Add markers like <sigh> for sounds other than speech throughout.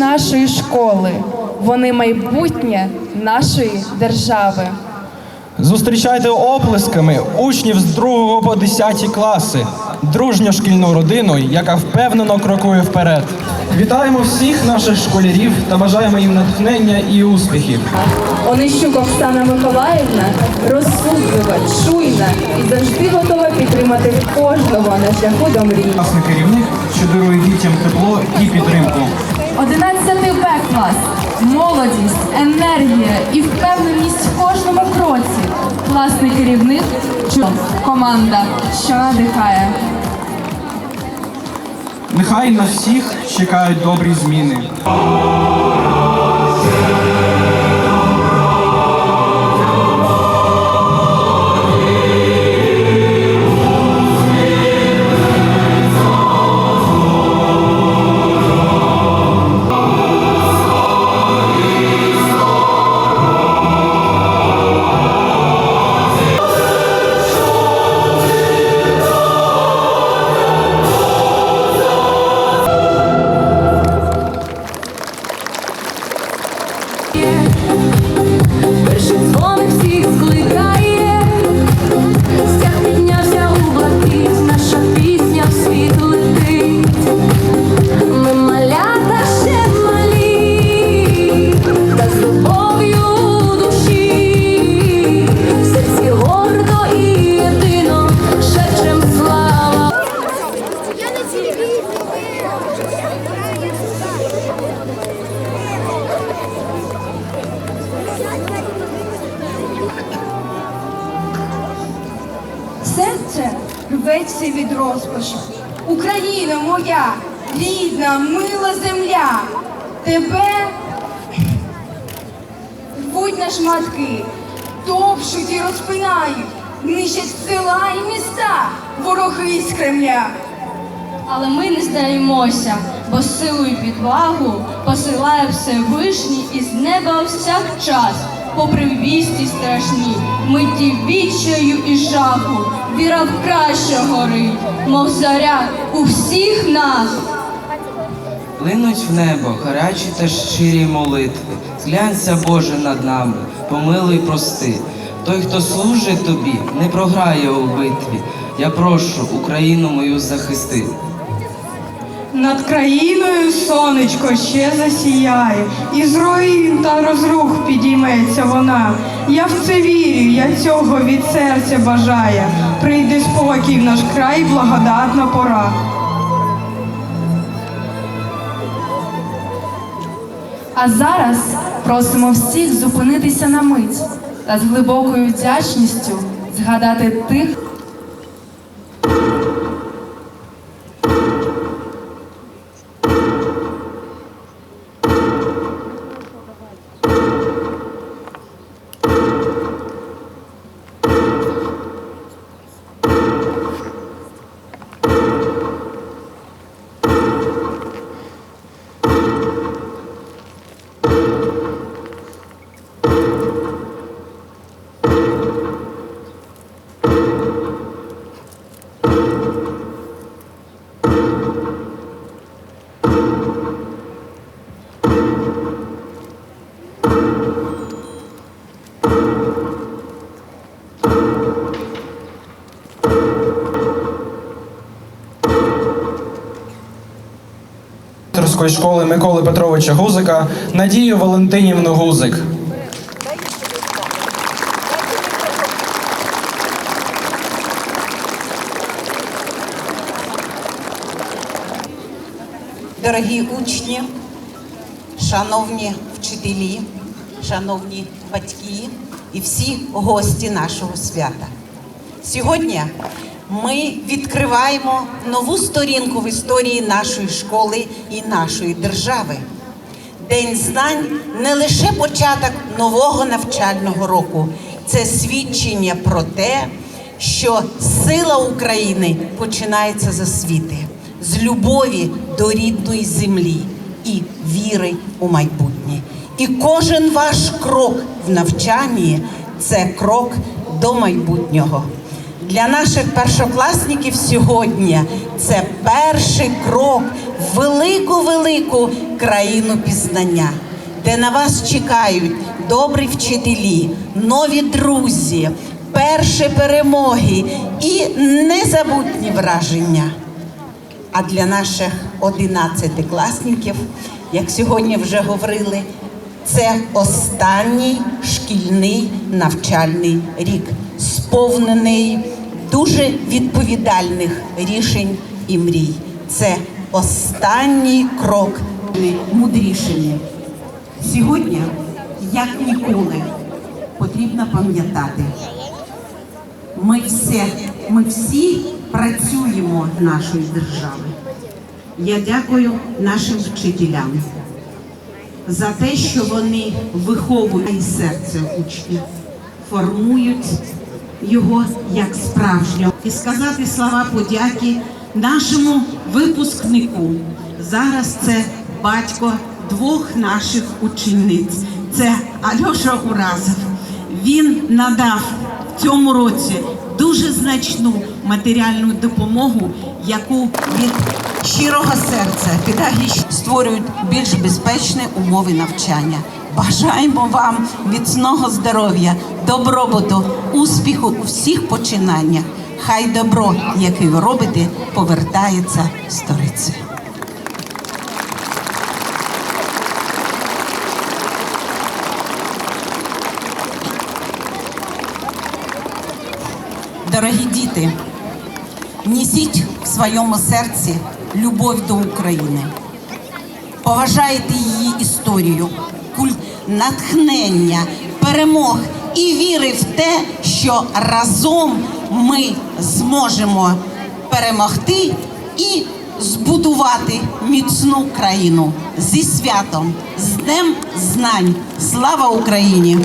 нашої школи. Вони майбутнє нашої держави. Зустрічайте оплесками учнів з 2 по 10 класи, дружню шкільну родину, яка впевнено крокує вперед. Вітаємо всіх наших школярів та бажаємо їм натхнення і успіхів. Онищук Оксана Миколаївна розсудлива, чуйна і завжди готова підтримати кожного на шляху до мрії. Класний керівник, що дарує дітям тепло і підтримку. 11 Б клас. Молодість, енергія і впевненість в кожному кроці. Класний керівник, команда, що надихає. Нехай на всіх чекають добрі зміни. Тебе рвуть на шматки, топчуть і розпинають, нищать села і міста, вороги з Кремля. Але ми не здаємося, бо силу і відвагу посилає Всевишній із неба всякчас. Попри вісті страшні, миті відчаю і жаху, віра в краще горить, мов заря у всіх нас. Линуть в небо гарячі та щирі молитви. Зглянься, Боже, над нами, помилуй, прости. Той, хто служить тобі, не програє у битві. Я прошу Україну мою захисти. Над країною сонечко ще засіяє, і з руїн та розрух підійметься вона. Я в це вірю, я цього від серця бажаю. Прийде спокій в наш край, благодатна пора. А зараз Просимо всіх зупинитися на мить та з глибокою вдячністю згадати тих, Авторської школи Миколи Петровича Гузика Надію Валентинівну Гузик. Дорогі учні, шановні вчителі, шановні батьки і всі гості нашого свята. Сьогодні ми відкриваємо нову сторінку в історії нашої школи і нашої держави. День знань не лише початок нового навчального року, це свідчення про те, що сила України починається з освіти, з любові до рідної землі і віри у майбутнє. І кожен ваш крок в навчанні це крок до майбутнього. Для наших першокласників сьогодні це перший крок в велику-велику країну пізнання, де на вас чекають добрі вчителі, нові друзі, перші перемоги і незабутні враження. А для наших одинадцятикласників, як сьогодні вже говорили, це останній шкільний навчальний рік, сповнений дуже відповідальних рішень і мрій. Це останній крок мудрішими. Сьогодні, як ніколи, потрібно пам'ятати. Ми все, ми всі працюємо нашої держави. Я дякую нашим вчителям за те, що вони виховують серце учнів, формують його як справжнього. І сказати слова подяки нашому випускнику. Зараз це батько двох наших учениць. Це Альоша Уразов. Він надав в цьому році дуже значну матеріальну допомогу, яку від щирого серця педагоги створюють більш безпечні умови навчання. Бажаємо вам міцного здоров'я, добробуту, успіху у всіх починаннях. Хай добро, яке ви робите, повертається сторицею. Дорогі діти, несіть в своєму серці любов до України, поважайте її історію, натхнення, перемог і віри в те, що разом ми зможемо перемогти і збудувати міцну країну зі святом, з Днем Знань. Слава Україні!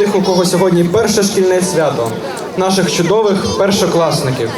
тих, у кого сьогодні перше шкільне свято, наших чудових першокласників.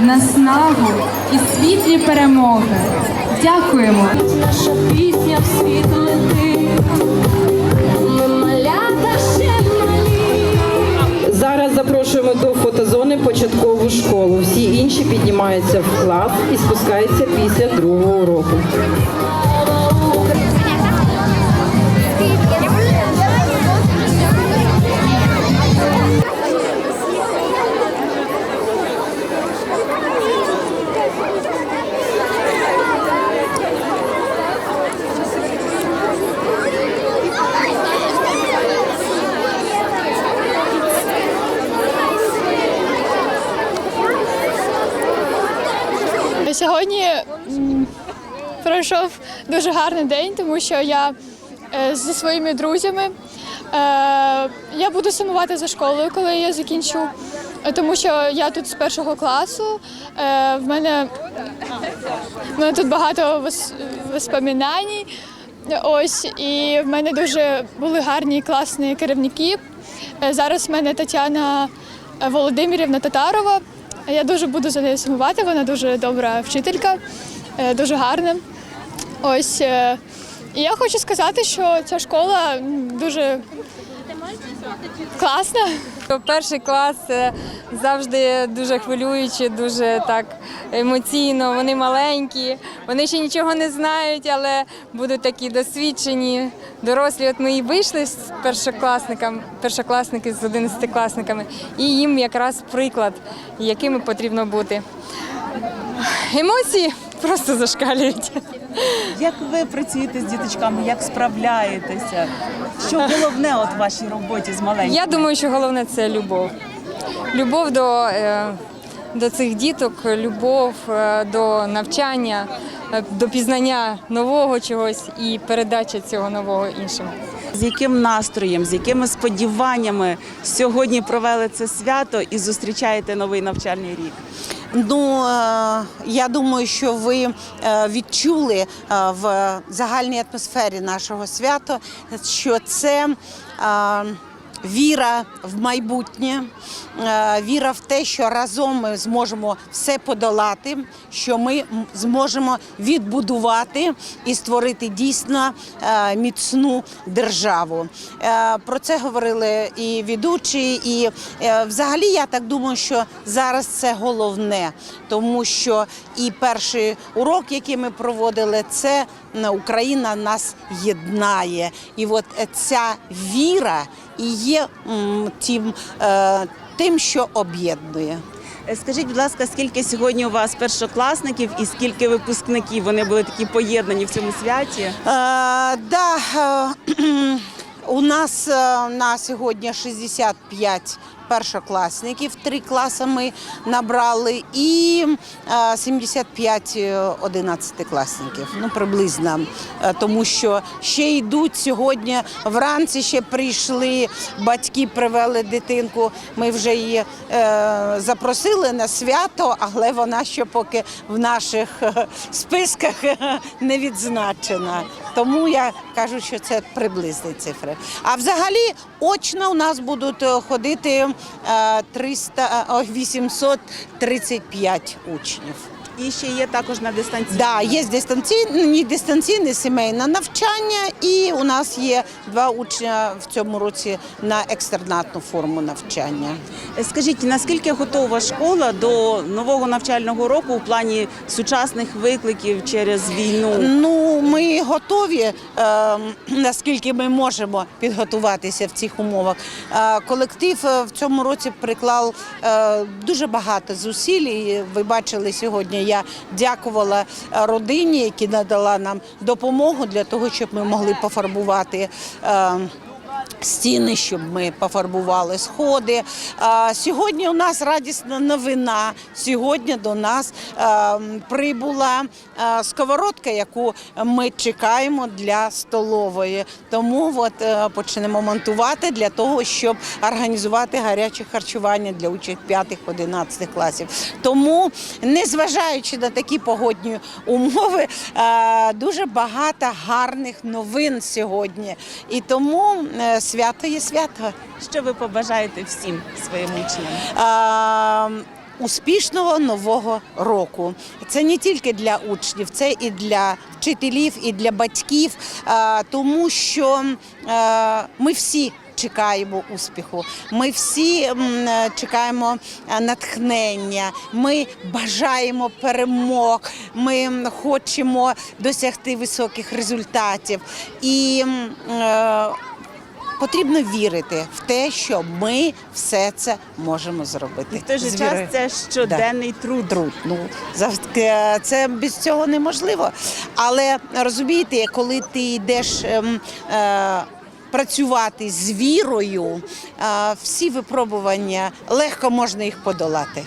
наснагу і світлі перемоги. Дякуємо! Наша пісня в світ летить. Зараз запрошуємо до фотозони початкову школу. Всі інші піднімаються в клас і спускаються після другого уроку. Дуже гарний день, тому що я е, зі своїми друзями. Е, я буду сумувати за школою, коли я закінчу, е, тому що я тут з першого класу. В мене в мене тут багато вос- воспоминань. Ось і в мене дуже були гарні класні керівники. Зараз в мене Тетяна Володимирівна Татарова. Я дуже буду за нею сумувати. Вона дуже добра вчителька, е, дуже гарна. Ось е, і я хочу сказати, що ця школа дуже класна. Перший клас завжди дуже хвилююче, дуже так емоційно. Вони маленькі, вони ще нічого не знають, але будуть такі досвідчені, дорослі. От ми і вийшли з першокласниками, першокласники з одинадцятикласниками, і їм якраз приклад, якими потрібно бути. Емоції просто зашкалюють. Як ви працюєте з діточками, як справляєтеся? Що головне от в вашій роботі з маленькими? Я думаю, що головне це любов. Любов до, е, до цих діток, любов е, до навчання, е, до пізнання нового чогось і передача цього нового іншим. З яким настроєм, з якими сподіваннями сьогодні провели це свято і зустрічаєте новий навчальний рік? Ну е, я думаю, що ви е, відчули е, в загальній атмосфері нашого свята, що це. Віра в майбутнє, е, віра в те, що разом ми зможемо все подолати, що ми зможемо відбудувати і створити дійсно е, міцну державу. Е, Про це говорили і ведучі, і взагалі я так думаю, що зараз це головне, тому що і перший урок, який ми проводили, це Україна нас єднає. І от ця віра і є тим, е, тим, що об'єднує. Е, Скажіть, будь ласка, скільки сьогодні у вас першокласників і скільки випускників? Вони були такі поєднані в цьому святі? Е, да, <clears throat> у нас на сьогодні 65 першокласників, три класи ми набрали, і е, 75 одинадцятикласників, ну приблизно, Е, тому що ще йдуть сьогодні. Вранці ще прийшли, батьки привели дитинку. Ми вже її е, запросили на свято, але вона ще поки в наших е, списках е, не відзначена. Тому я кажу, що це приблизні цифри. А взагалі очно у нас будуть е, ходити е, 300, е, 835 учнів. І ще є також на дистанції. Да, є дистанційне, не дистанційне сімейне навчання, і у нас є два учня в цьому році на екстернатну форму навчання. Скажіть, наскільки готова школа до нового навчального року в плані сучасних викликів через війну? Ну, ми готові, е, наскільки ми можемо підготуватися в цих умовах. Е, колектив е, в цьому році приклав е, дуже багато зусиль. І ви бачили сьогодні. Я дякувала е, родині, яка надала нам допомогу для того, щоб ми могли пофарбувати. Стіни, щоб ми пофарбували сходи. Сьогодні у нас радісна новина. Сьогодні до нас прибула сковородка, яку ми чекаємо для столової. Тому от е, почнемо монтувати для того, щоб організувати гаряче харчування для учнів 5-11 класів. Тому, незважаючи на такі погодні умови, дуже багато гарних новин сьогодні. І тому е, свято є свято. Що ви побажаєте всім своїм учням? А, Успішного нового року. Це не тільки для учнів, це і для вчителів, і для батьків, а, тому що а, ми всі. Чекаємо успіху. Ми всі чекаємо натхнення. Ми бажаємо перемог. Ми хочемо досягти високих результатів. І е, потрібно вірити в те, що ми все це можемо зробити. І в той же час це щоденний труд. Труд. Ну е, це без цього неможливо. Але розумієте, коли ти йдеш. ем, е, Працювати з вірою, е, всі випробування легко можна їх подолати.